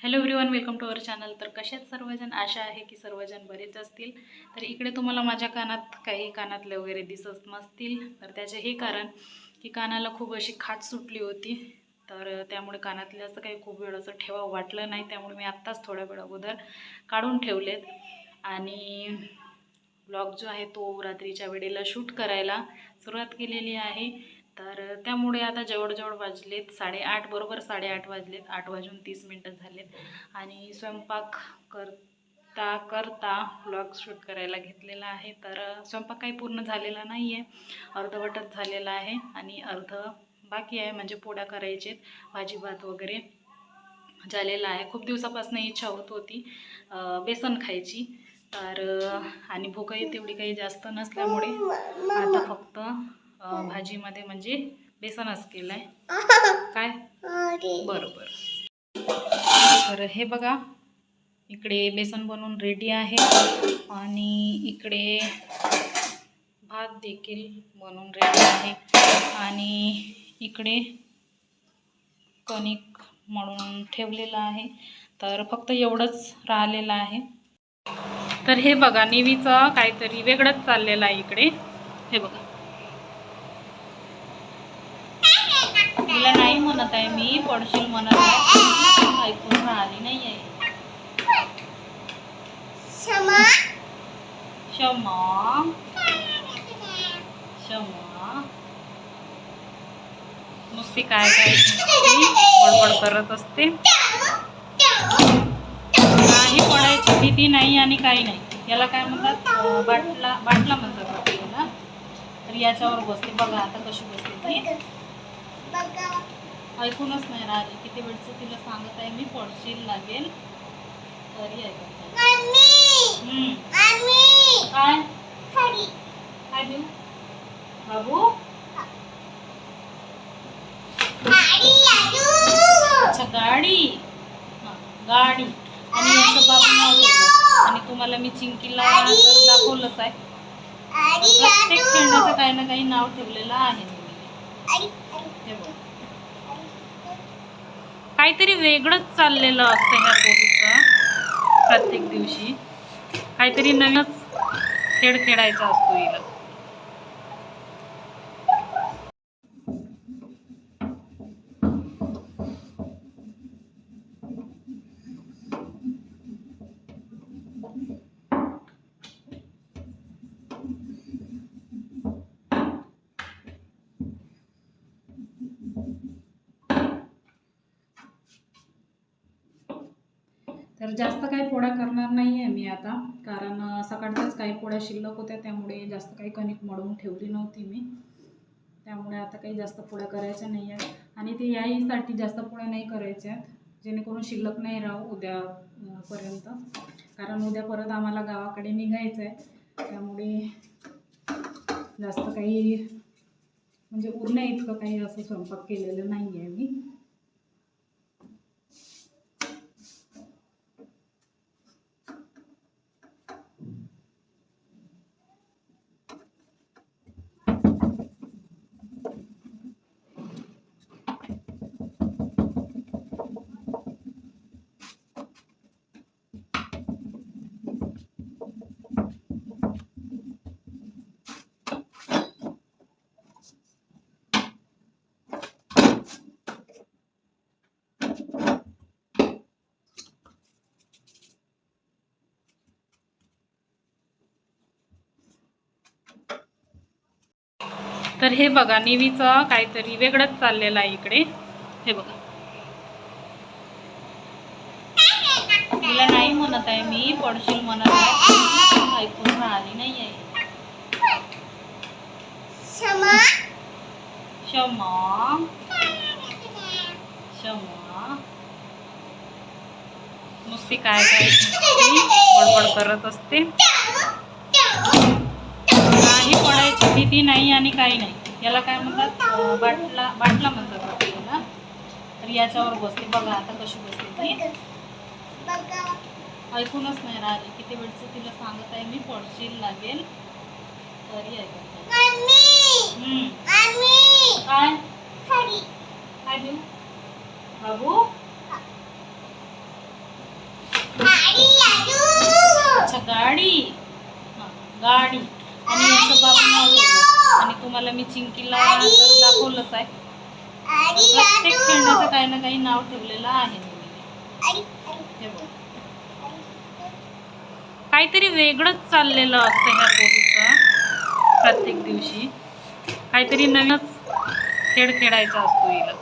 Hello everyone welcome to our channel तर कशात सर्वजण? आशा आहे की सर्वजण बरेच असतील. तर इकडे तुम्हाला माझ्या कानात काही कानातले वगैरे दिसत नसतील. तर त्याचे हे कारण की कानाला खूप अशी खाट सुटली होती. तर त्यामुळे कानातले असं काही खूप वेळ असं ठेवा वाटलं नाही. त्यामुळे मी आत्ताच थोड्या वेळ अगोदर काढून ठेवलेत. आणि ब्लॉग जो आहे तो रात्रीच्या वेळेला शूट करायला सुरुवात केलेली आहे. तर त्यामुळे आता जवळजवळ वाजलेत साडेआठ बरोबर साडेआठ वाजलेत. आठ वाजून तीस मिनटं झालेत. आणि स्वयंपाक करता करता ब्लॉग शूट करायला घेतलेला आहे. तर स्वयंपाक काही पूर्ण झालेला नाही आहे अर्धवटच झालेला आहे आणि अर्ध बाकी आहे म्हणजे पोळ्या करायचे भाजी भात वगैरे झालेला आहे. खूप दिवसापासून इच्छा होत होती बेसन खायची. तर आणि भूकही तेवढी काही जास्त नसल्यामुळे आता फक्त भाजीमध्ये म्हणजे बेसनच केलं आहे काय बरोबर. तर हे बघा इकडे बेसन बनवून रेडी आहे आणि इकडे भात देखील बनवून रेडी आहे आणि इकडे कणिक मळून ठेवलेलं आहे. तर फक्त एवढंच राहिलेलं आहे. तर हे बघा नेवीचं काहीतरी वेगळंच चाललेलं आहे इकडे. हे बघा. तिला नाही म्हणत आहे मी पडशील म्हणत आहे. ऐकून राहिली नाही आहे क्षमा क्षमा नुसती काय काय बडबड करत असते. नाही पडायची भीती नाही आणि काही नाही. याला काय म्हणतात? बाटला बाटला म्हणतात तर याच्यावर बसते. बघा आता कशी बसते ती. ऐकूनच नाही राहिली. किती वेळचं तिला सांगत आहे मी पडशील लागेल. तरी ऐकत. काय? काय देऊ? बाबू? अच्छा गाडी? गाडी. आणि याचं बाबू नाव ठेवलं आणि तुम्हाला मी चिंकीला दाखवलंच आहे. प्रत्येक खेळण्याचं काही ना काही नाव ठेवलेलं आहे. काहीतरी वेगळंच चाललेलं असतं ह्या पोरीचं प्रत्येक दिवशी. काहीतरी नवीनच खेळ खेळायचा असतो हिला. तर जास्त काही पोळ्या करणार नाही आहे मी आता. कारण सकाळच्याच काही पोळ्या शिल्लक होत्या त्यामुळे जास्त काही कणिक मळून ठेवली नव्हती मी. त्यामुळे आता काही जास्त पोळ्या करायच्या नाही आहेत आणि ते याहीसाठी जास्त पोळ्या नाही करायच्या आहेत. जेणेकरून शिल्लक नाही राहू उद्यापर्यंत कारण उद्या परत आम्हाला गावाकडे निघायचं आहे त्यामुळे जास्त काही म्हणजे उरण्या इतकं काही असं स्वयंपाक केलेलं नाही आहे मी. तर हे बघा नेवीचं काहीतरी वेगळंच चाललेलं आहे इकडे. हे बघा. तिला नाही म्हणत आहे मी पडशील म्हणत आहे. ऐकून राहिली नाही आहे क्षमा क्षमा नुसती काय काय बडबड करत असते. भीती नाही आणि काही नाही. याला काय म्हणतात? बाटला बाटला म्हणतात तर याच्यावर बसते. बघा आता कशी बसते ती. ऐकूनच नाही राहिली. किती वेळचं तिला सांगत आहे मी. पडशील लागेल. तरी ऐकत काय? काय देऊ? बाबू? अच्छा गाडी. गाडी. आणि नाव ठेवलं आणि तुम्हाला मी चिंकीला तर दाखवलंच आहे. प्रत्येक खेळण्याचं काही ना काही नाव ठेवलेलं आहे. मी. काहीतरी वेगळंच चाललेलं असतं ह्या पोरीचं. प्रत्येक दिवशी. काहीतरी नवीनच खेळ खेळायचा असतो हिला.